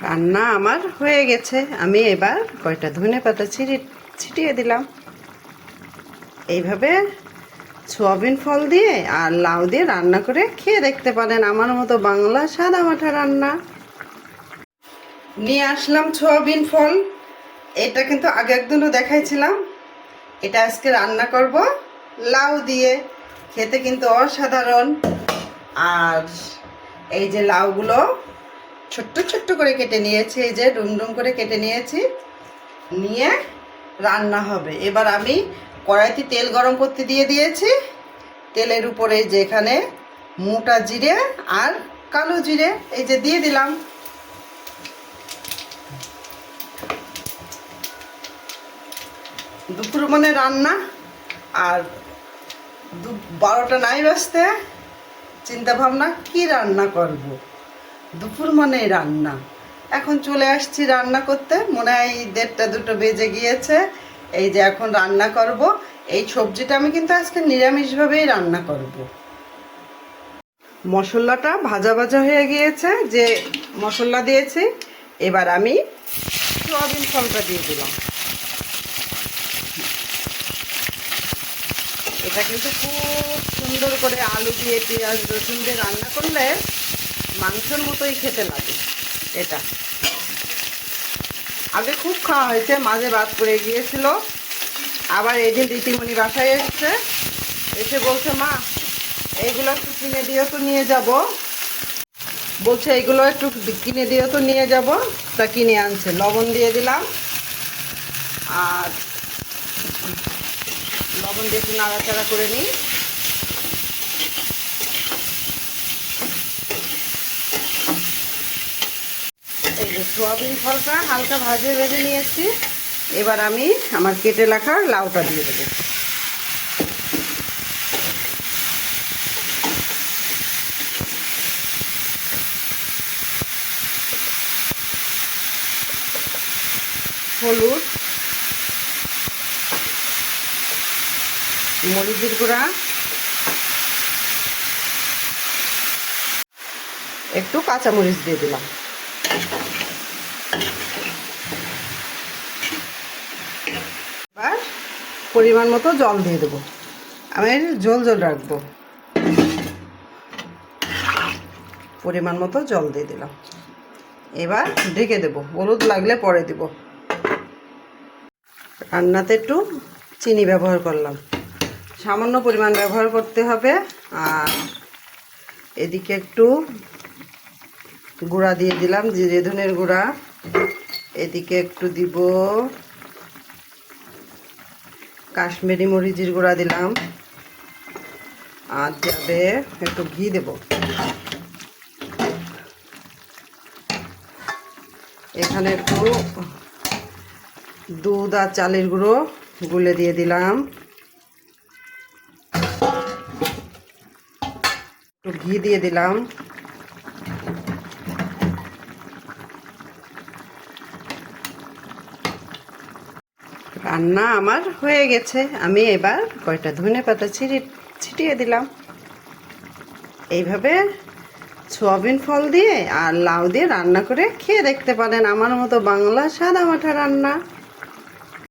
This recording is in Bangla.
রান্না আমার হয়ে গেছে। আমি এবার কয়টা ধনে পাতা ছিটি ছিটিয়ে দিলাম। এইভাবে সোয়াবিন ফল দিয়ে আর লাউ দিয়ে রান্না করে খেয়ে দেখতে পারেন আমার মতো বাংলা সাদা মাঠা রান্না। নিয়ে আসলাম সোয়াবিন ফল। এটা কিন্তু আগে একদিনও দেখাইছিলাম। এটা আজকে রান্না করব লাউ দিয়ে। খেতে কিন্তু অসাধারণ। আর এই যে লাউগুলো ছোট্ট ছোট্ট করে কেটে নিয়েছি, এই যে ডুম ডুম করে কেটে নিয়েছি। নিয়ে রান্না হবে। এবার আমি কড়াইতে তেল গরম করতে দিয়ে দিয়েছি। তেলের উপরে যেখানে মোটা জিরে আর কালো জিরে, এই যে দিয়ে দিলাম। দুপুর মানে রান্না, আর দু বারোটা নাই বাজতে। চিন্তা ভাবনা, কি রান্না করব। দুপুর মানে রান্না। এখন চলে আসছি রান্না করতে। মনে হয় দেড়টা দুটো বেজে গিয়েছে। এই যে এখন রান্না করব। এই সবজিটা আমি কিন্তু আজকে নিরামিষভাবেই রান্না করব। মশলাটা ভাজা ভাজা হয়ে গিয়েছে। যে মশলা দিয়েছি, এবার আমি সোয়াবিন ফলটা দিয়ে দিলাম। এটা কিন্তু খুব সুন্দর করে আলু দিয়ে পেঁয়াজ রসুন দিয়ে রান্না করলে মাংসের মতোই খেতে লাগে, এটা। আগে খুব খাওয়া হয়েছে, মাঝে বাদ পড়ে গিয়েছিল। আবার এদিন রীতিমণি বাসায় এসছে, এসে বলছে, মা, এইগুলো একটু কিনে দিও তো নিয়ে যাব। বলছে, এইগুলো একটু কিনে দিও তো নিয়ে যাব। তা কিনে আনছে, লবণ দিয়ে দিলাম। আর লবণ দিয়ে একটু নাড়াচাড়া করে নিই। সোয়াবিন ফলটা হালকা ভাজে ভেজে নিয়েছি। এবার আমি আমার কেটে রাখা লাউটা দিয়ে দেবো। হলুদ, মরিচের গুঁড়া, একটু কাঁচামরিচ দিয়ে দিলাম। এবার পরিমাণ মতো জল দিয়ে দেবো। আমি জল জল রাখব। পরিমাণ মতো জল দিয়ে দিলাম। এবার ঢেকে দেবো। হলুদ লাগলে পরে দিব। রান্নাতে একটু চিনি ব্যবহার করলাম। সামান্য পরিমাণ ব্যবহার করতে হবে। আর এদিকে একটু গুঁড়া দিয়ে দিলাম যে ধনের গুঁড়া। এদিকে একটু দিব কাশ্মীরি মরিচের গুঁড়া দিলাম। আর যাবে একটু ঘি দেব। এখানে একটু দুধ আর চালের গুঁড়ো গুলে দিয়ে দিলাম। একটু ঘি দিয়ে দিলাম। রান্না আমার হয়ে গেছে। আমি এবার কয়টা ধনে পাতা ছিটি ছিটিয়ে দিলাম। এইভাবে সোয়াবিন ফল দিয়ে আর লাউ দিয়ে রান্না করে খেয়ে দেখতে পারেন আমার মতো বাংলা সাদা মাঠা রান্না।